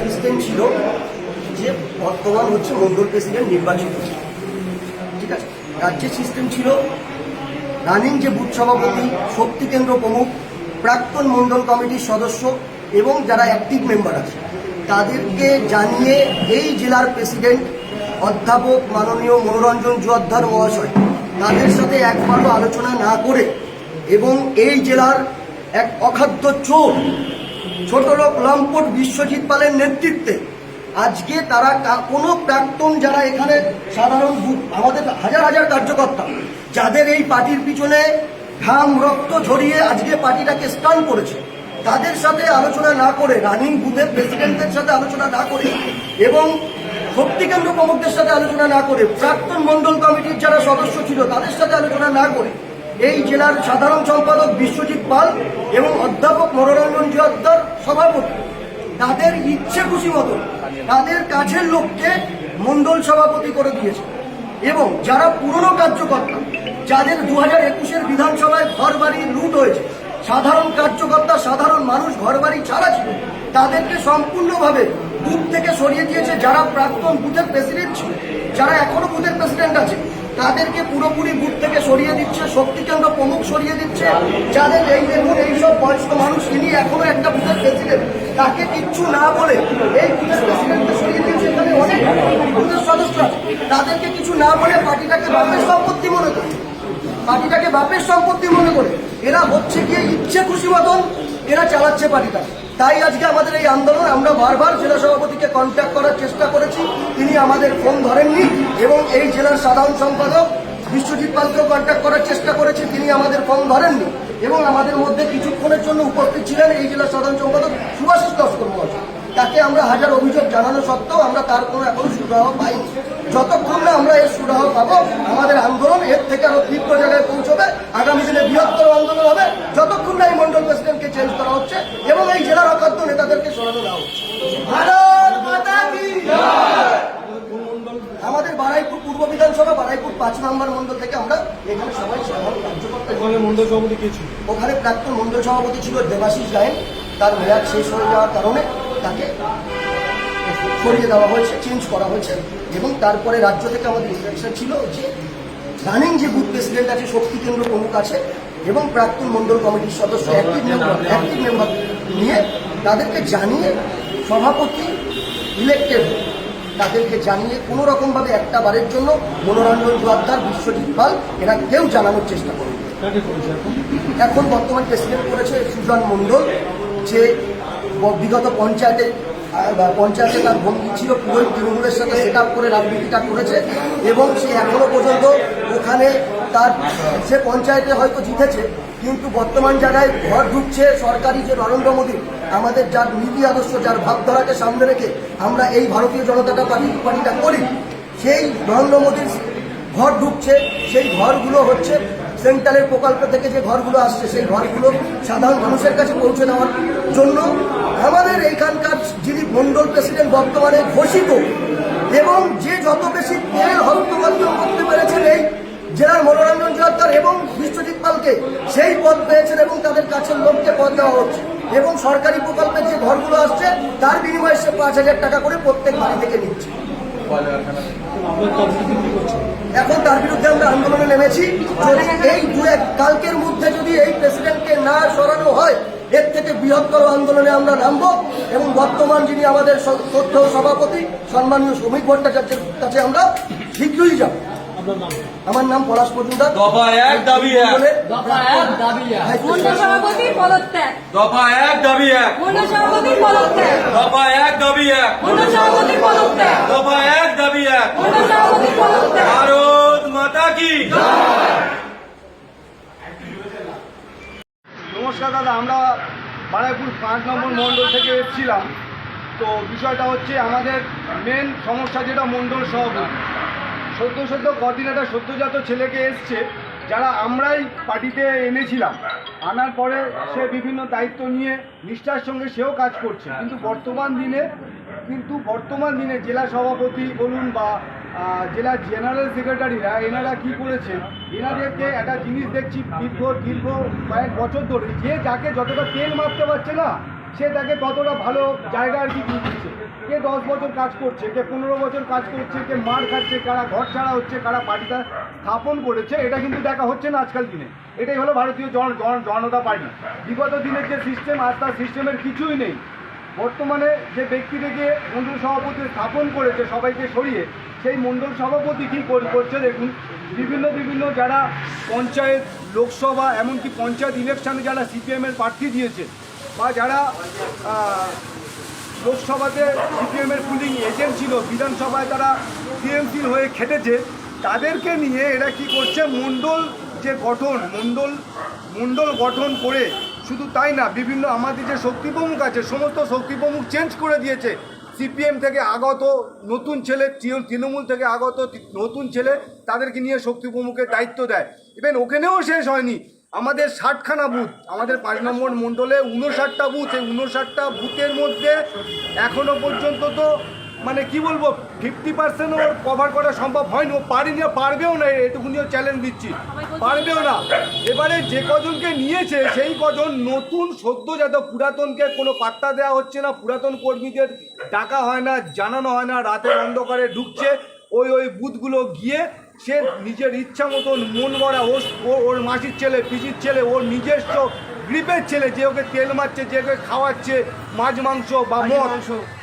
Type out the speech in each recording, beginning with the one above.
System ছিল যে বর্তমান হচ্ছে মন্ডল প্রেসিডেন্ট নির্বাচিত। ঠিক আছে? রাজ্যের সিস্টেম ছিল রানিং যে বুথ সভাপতি, শক্তি কেন্দ্র প্রমুখ, প্রাক্তন মন্ডল কমিটির সদস্য এবং যারা অ্যাক্টিভ মেম্বার আছে, তাদেরকে জানিয়ে এই জেলার প্রেসিডেন্ট অধ্যাপক, মাননীয় মনোরঞ্জন জোয়াদ্দার মহাশয়, তাদের সাথে একবারও আলোচনা না করে এবং এই জেলার এক অখাদ্য চোর ছোট লোক লম্পট বিশ্বজিৎ পালের নেতৃত্বে। আজকে তারা কোনো প্রাক্তন যারা এখানে সাধারণ আমাদের হাজার হাজার কার্যকর্তা, যাদের এই পার্টির পিছনে ঘাম রক্ত ঝরিয়ে আজকে পার্টিটাকে স্টান করেছে, তাদের সাথে আলোচনা না করে রানিং বুথের প্রেসিডেন্টের সাথে আলোচনা না করে এবং শক্তিকেন্দ্র প্রমুখদের সাথে আলোচনা না করে, প্রাক্তন মন্ডল কমিটির যারা সদস্য ছিল তাদের সাথে আলোচনা না করে, এই জেলার সাধারণ সম্পাদক বিশ্বজিৎ পাল এবং অধ্যাপক মনোরঞ্জন জোয়াদ্দার সভাপতি, তাদের ইচ্ছে খুশি মতো তাদের কাছের লোককে মন্ডল সভাপতি করে দিয়েছে। এবং যারা পুরনো কার্যকর্তা, যাদের দু হাজার একুশের বিধানসভায় ঘর বাড়ি লুট হয়েছে, সাধারণ কার্যকর্তা, সাধারণ মানুষ ঘর বাড়ি ছাড়া ছিল, তাদেরকে সম্পূর্ণভাবে বুথ থেকে সরিয়ে দিয়েছে যারা প্রাক্তন বুথের প্রেসিডেন্ট ছিল, যারা এখনও বুথের প্রেসিডেন্ট আছে। তাদেরকে পুরোপুরি বুথ থেকে সরিয়ে দিচ্ছে, শক্তিকেন্দ্র প্রমুখ সরিয়ে দিচ্ছে, যাদের এই দেখুন এইসব বয়স্ক মানুষ তিনি এখনও একটা বুথের প্রেসিডেন্ট তাকে কিচ্ছু না বলে এই বুথের প্রেসিডেন্টকে সরিয়ে দিচ্ছে এখানে অনেক বুথের সদস্য তাদেরকে কিছু না বলে পার্টিটাকে বাপের সম্পত্তি মনে করে। পার্টিটাকে বাপের সম্পত্তি মনে করে। এরা হচ্ছে গিয়ে ইচ্ছে খুশি মতন এরা চালাচ্ছে পার্টিটা। তাই আজকে আমাদের এই আন্দোলন, আমরা বারবার জেলা সভাপতিকে কন্ট্যাক্ট করার চেষ্টা করেছি। তিনি আমাদের ফোন ধরেননি এবং এই জেলার সাধারণ সম্পাদক বিশ্বজিৎ পালকেও কন্ট্যাক্ট করার চেষ্টা করেছি। তিনি আমাদের ফোন ধরেননি এবং আমাদের মধ্যে কিছুক্ষণের জন্য উপস্থিত ছিলেন এই জেলার সাধারণ সম্পাদক সুভাষিস দশকর্ম। মহাশয় তাকে আমরা হাজার অভিযোগ জানানো সত্ত্বেও আমরা তার কোনো এখনও সুরাহ পাইনি। যতক্ষণ না আমরা এর সুরাহ পাবো আমাদের আন্দোলন এর থেকে আরও তীব্র জায়গায় পৌঁছবে। আগামী দিনে বৃহত্তর আন্দোলন হবে। যতক্ষণ না এই মন্ডল প্রেসিডেন্টকে চেঞ্জ করা হচ্ছে এবং এই জেলার অখাদ্য নেতাদেরকে সরানো দেওয়া হচ্ছে! আমাদের বারাইপুর পূর্ব বিধানসভা বারাইপুর পাঁচ নম্বর মন্ডল থেকে আমরা এখানে সবাই সাধারণ ওখানে মন্ডল সভাপতি কে ছিল? ওখানে প্রাক্তন মন্ডল সভাপতি ছিল দেবাশিস রায়ন তার মেয়াদ শেষ হয়ে যাওয়ার কারণে তাকে সরিয়ে দেওয়া হয়েছে চেঞ্জ করা হয়েছে। এবং তারপরে রাজ্য থেকে আমাদের ইনস্ট্রাকশন ছিল যে রানিং যে বুথ প্রেসিডেন্ট আছে শক্তি কেন্দ্র প্রমুখ আছে এবং প্রাক্তন মন্ডল কমিটির সদস্য অ্যাক্টিভ মেম্বার অ্যাক্টিভ মেম্বার নিয়ে তাদেরকে জানিয়ে সভাপতি ইলেক্টেড তাদেরকে জানিয়ে কোনো রকমভাবে একটা বারের জন্য মনোরঞ্জন জোয়াদ্দার বিশ্বজিৎ পাল এরা কেউ জানানোর চেষ্টা করবে এখন? বর্তমান প্রেসিডেন্ট করেছে সুজন মণ্ডল যে বিগত পঞ্চায়েতে পঞ্চায়েতে তার বন্দী ছিল পুরোই তৃণমূলের সাথে সেট আপ করে রাজনীতিটা করেছে, এবং সে এখনও পর্যন্ত ওখানে তার, সে পঞ্চায়েতে হয়তো জিতেছে, কিন্তু বর্তমান জায়গায় ঘর ঢুকছে সরকারি যে নরেন্দ্র মোদী, আমাদের যার নীতি আদর্শ, যার ভাবধারাকে সামনে রেখে আমরা এই ভারতীয় জনতাটা পার্টি, পার্টিটা করি, সেই নরেন্দ্র মোদীর ঘর ঢুকছে, সেই ঘরগুলো হচ্ছে সেন্ট্রালের প্রকল্প থেকে যে ঘরগুলো আসছে, সেই ঘরগুলো সাধারণ মানুষের কাছে পৌঁছে দেওয়ার জন্য আমাদের এইখানকার যিনি মন্ডল প্রেসিডেন্ট বর্তমানে ঘোষিত, এবং যে যত বেশি তেল হস্তবর্জন করতে পেরেছেন এই জেলার মনোরঞ্জন জোয়াদ্দার এবং বিশ্বজিৎ পালকে সেই পদ পেয়েছেন এবং তাদের কাছের লোককে পদ দেওয়া হচ্ছে, এবং সরকারি প্রকল্পের যে ঘরগুলো আসছে, তার বিনিময়ে সে পাঁচ হাজার টাকা করে প্রত্যেক বাড়ি থেকে নিচ্ছে। এখন তার বিরুদ্ধে আমরা নেমেছি এই দু এক কালকের মধ্যে যদি এই প্রেসিডেন্টকে না সরানো হয় এর থেকে বৃহত্তর আন্দোলনে আমরা নামবো এবং বর্তমান যিনি আমাদের তথ্য সভাপতি সম্মানীয় শ্রমিক ভট্টাচার্যের কাছে আমরা শীঘ্রই যাব। আমার নাম পলাশ মজুমদার। দফা এক দাবি এক। দফা এক দাবি এক। পদত্যাগ। দফা এক দাবি এক। মন্ডল পদত্যাগ। দফা এক দাবি এক। মন্ডল পদত্যাগ। দফা এক দাবি এক মন্ডল সভাপতির পদত্যাগ ভারত মাতা নমস্কার দাদা, আমরা বারাইপুর পাঁচ নম্বর মণ্ডল থেকে এসেছিলাম। তো বিষয়টা হচ্ছে আমাদের মেন সমস্যা যেটা মণ্ডল সভাপতি সদ্য সদ্য কদিন একটা সদ্যজাত ছেলেকে এসছে, যারা আমরাই পার্টিতে এনেছিলাম। আনার পরে সে বিভিন্ন দায়িত্ব নিয়ে নিষ্ঠার সঙ্গে সেও কাজ করছে। কিন্তু বর্তমান দিনে, কিন্তু বর্তমান দিনে জেলা সভাপতি বলুন বা আহ, জেলা জেনারেল সেক্রেটারিরা এনারা কি করেছেন? এনাদেরকে একটা জিনিস দেখছি দীর্ঘ দীর্ঘ কয়েক বছর ধরে যে যাকে যতটা তেল মারতে পারছে না সে তাকে কতটা ভালো জায়গা আর কি দিচ্ছে। কে দশ বছর কাজ করছে কে পনেরো বছর কাজ করছে কে মার খাচ্ছে কারা ঘর ছাড়া হচ্ছে কারা পার্টিটা স্থাপন করেছে এটা কিন্তু দেখা হচ্ছে না আজকাল দিনে। এটাই হলো ভারতীয় জন জন- জনতা পার্টি। বিগত দিনের যে সিস্টেম আজ তার সিস্টেমের কিছুই নেই। বর্তমানে যে ব্যক্তিটিকে মণ্ডল সভাপতি স্থাপন করেছে সবাইকে সরিয়ে, সেই মণ্ডল সভাপতি কী কর- করছে দেখুন। বিভিন্ন বিভিন্ন যারা পঞ্চায়েত, লোকসভা, এমনকি পঞ্চায়েত ইলেকশনে যারা সিপিএমের প্রার্থী দিয়েছে, বা যারা লোকসভাতে সিপিএমের পুলিং এজেন্ট ছিল, বিধানসভায় তারা সিএমসির হয়ে খেটেছে, তাদেরকে নিয়ে এরা কি করছে? মণ্ডল যে গঠন মণ্ডল মণ্ডল গঠন করে শুধু তাই না, বিভিন্ন আমাদের যে শক্তি প্রমুখ আছে, সমস্ত শক্তি প্রমুখ চেঞ্জ করে দিয়েছে। সিপিএম থেকে আগত নতুন ছেলে তৃণমূল থেকে আগত নতুন ছেলে, তাদেরকে নিয়ে শক্তি প্রমুখের দায়িত্ব দেয়। ইভেন ওখানেও শেষ হয়নি। আমাদের ষাটখানা বুথ আমাদের পাঁচ নম্বর মণ্ডলে উনষাটটা বুথ এই উনষাটটা বুথের মধ্যে এখনও পর্যন্ত তো মানে কি বলব ফিফটি পার্সেন্টও কভার করা সম্ভব হয়নি। ও পারিনি পারবেও না এটুকুনিও চ্যালেঞ্জ দিচ্ছি। পারবেও না। এবারে যে কজনকে নিয়েছে সেই কজন নতুন সদ্যজাত পুরাতনকে কোনো পাত্তা দেওয়া হচ্ছে না। পুরাতন কর্মীদের ডাকা হয় না জানানো হয় না রাতের অন্ধকারে ঢুকছে। ওই ওই বুথগুলো গিয়ে সে নিজের ইচ্ছা মতন মন গড়া ওর ওর- ওর মাসির ছেলে পিসির ছেলে ওর নিজস্ব গ্রিপের ছেলে যে ওকে তেল মারছে যে ওকে খাওয়াচ্ছে মাছ মাংস বা মদ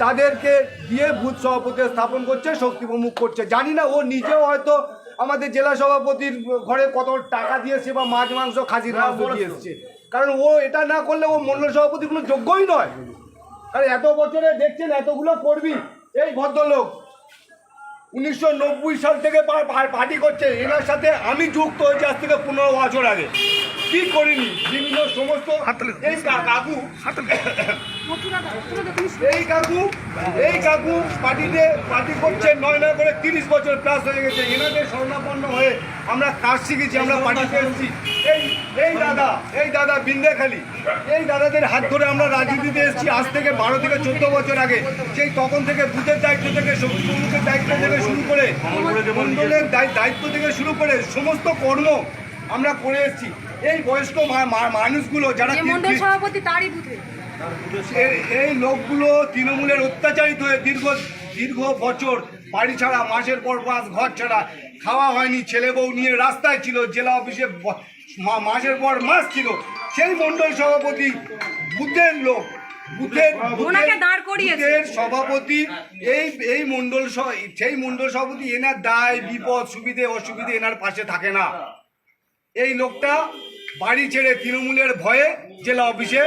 তাদেরকে দিয়ে ভূত সভাপতি স্থাপন করছে শক্তি প্রমুখ করছে। জানি না ও নিজেও হয়তো আমাদের জেলা সভাপতির ঘরে কত টাকা দিয়েছে বা মাছ মাংস খাসির মাংস দিয়েছে। কারণ ও এটা না করলে ও মন্ডল সভাপতি কোনো যোগ্যই নয়। কারণ এত বছরে দেখছেন এতগুলো কর্মী এই ভদ্রলোক। উনিশশো নব্বই সাল থেকে পার্টি করছে। এনার সাথে আমি যুক্ত হয়েছি আজ থেকে পনেরো বছর আগে। কি করিনি? বিভিন্ন সমস্ত এই কাকু এই কাকু এই কাকু পার্টিতে পার্টি করছে। নয় নয় করে তিরিশ বছর প্লাস হয়ে গেছে। এনাদের স্বর্ণাপন্ন হয়ে আমরা কাজ শিখেছি আমরা পার্টিতে এসেছি। এই এই দাদা এই দাদা বিন্দেখালি। এই দাদাদের হাত ধরে আমরা রাজনীতিতে এসেছি। আজ থেকে বারো থেকে চোদ্দ বছর আগে। সেই তখন থেকে বুথের দায়িত্ব থেকে দায়িত্ব থেকে শুরু করে মন্ডলের দায়িত্ব থেকে শুরু করে সমস্ত কর্ম আমরা করে এসেছি। এই বয়স্ক মানুষগুলো যারা সভাপতি তারই বুথে এই লোকগুলো তৃণমূলের অত্যাচারিত হয়ে দীর্ঘ দীর্ঘ বছর বাড়ি ছাড়া মাসের পর মাস ঘর ছাড়া খাওয়া হয়নি ছেলে বউ নিয়ে রাস্তায় ছিল জেলা অফিসে মাসের পর মাস ছিল। সেই মণ্ডল সভাপতি বুদ্ধের লোক বুথের ওনাকে দাঁড় করিয়েছে। সভাপতি এই এই মণ্ডল স- সেই মণ্ডল সভাপতি এনার দায় বিপদ সুবিধে অসুবিধে এনার পাশে থাকে না। এই লোকটা বাড়ি ছেড়ে তৃণমূলের ভয়ে জেলা অফিসে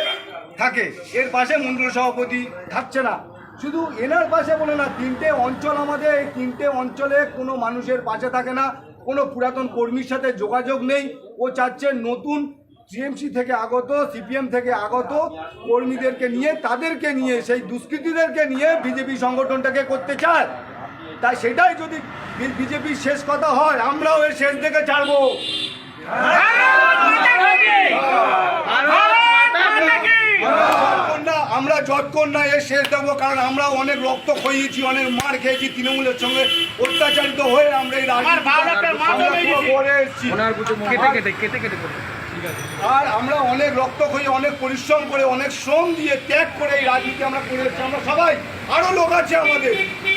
থাকে। এর পাশে মন্ডল সভাপতি থাকছে না। শুধু এনার পাশে বলে না তিনটে অঞ্চল আমাদের এই তিনটে অঞ্চলে কোনো মানুষের পাশে থাকে না। কোনো পুরাতন কর্মীর সাথে যোগাযোগ নেই। ও চাচ্ছে নতুন টিএমসি থেকে আগত সিপিএম থেকে আগত কর্মীদেরকে নিয়ে তাদেরকে নিয়ে সেই দুষ্কৃতীদেরকে নিয়ে বিজেপি সংগঠনটাকে করতে চায়। তাই সেটাই যদি বিজেপির শেষ কথা হয় আমরাও এর শেষ দেখে ছাড়বো। আমরা যতক্ষণ না এর শেষ দেবো কারণ আমরা অনেক রক্ত খইয়েছি অনেক মার খেয়েছি তৃণমূলের সঙ্গে অত্যাচারিত হয়ে আমরা এই রাজনীতি করে এসেছি। আর আমরা অনেক রক্ত খুঁজে অনেক পরিশ্রম করে অনেক শ্রম দিয়ে ত্যাগ করে এই রাজনীতি আমরা করে এসেছি। আমরা সবাই আরও লোক আছে আমাদের।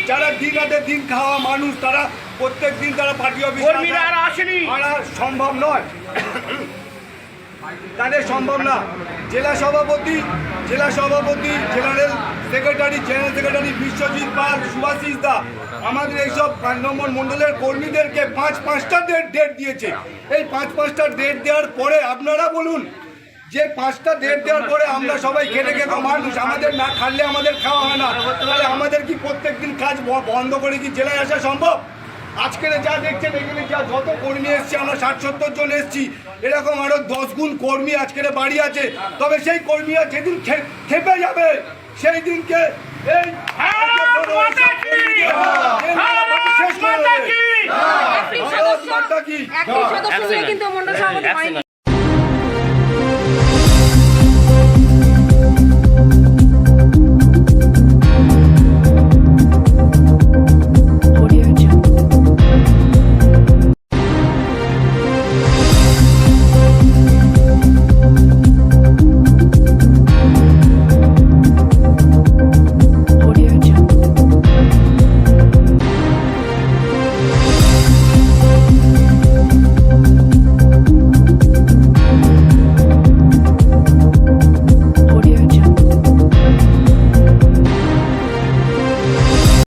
যারা দিন রাতে দিন খাওয়া মানুষ তারা প্রত্যেক দিন তারা পার্টি অফিস আসেনি। সম্ভব নয়। তাদের সম্ভব না। জেলা সভাপতি জেলা সভাপতি, general secretary general secretary Biswajit Pal, Subhasis দা, আমাদের এইসব পাঁচ নম্বর মণ্ডলের কর্মীদেরকে পাঁচ পাঁচটা ডেট ডেট দিয়েছে। এই পাঁচ পাঁচটা ডেট দেওয়ার পরে আপনারা বলুন, যে পাঁচটা ডেট দেওয়ার পরে আমরা সবাই খেটে খেতে মানুষ, আমাদের না খাটলে আমাদের খাওয়া হয় না। তাহলে আমাদের কি প্রত্যেকদিন কাজ বন্ধ করে কি জেলায় আসা সম্ভব? আজকের যা দেখছেন এখানে যা যত কর্মী এসছে আমরা ষাট সত্তর জন এসছি। এরকম আরও দশ গুণ কর্মী আজকের বাড়ি আছে। তবে সেই কর্মীরা যেদিন খেপে যাবে সেই দিনকে এই শেষ করে।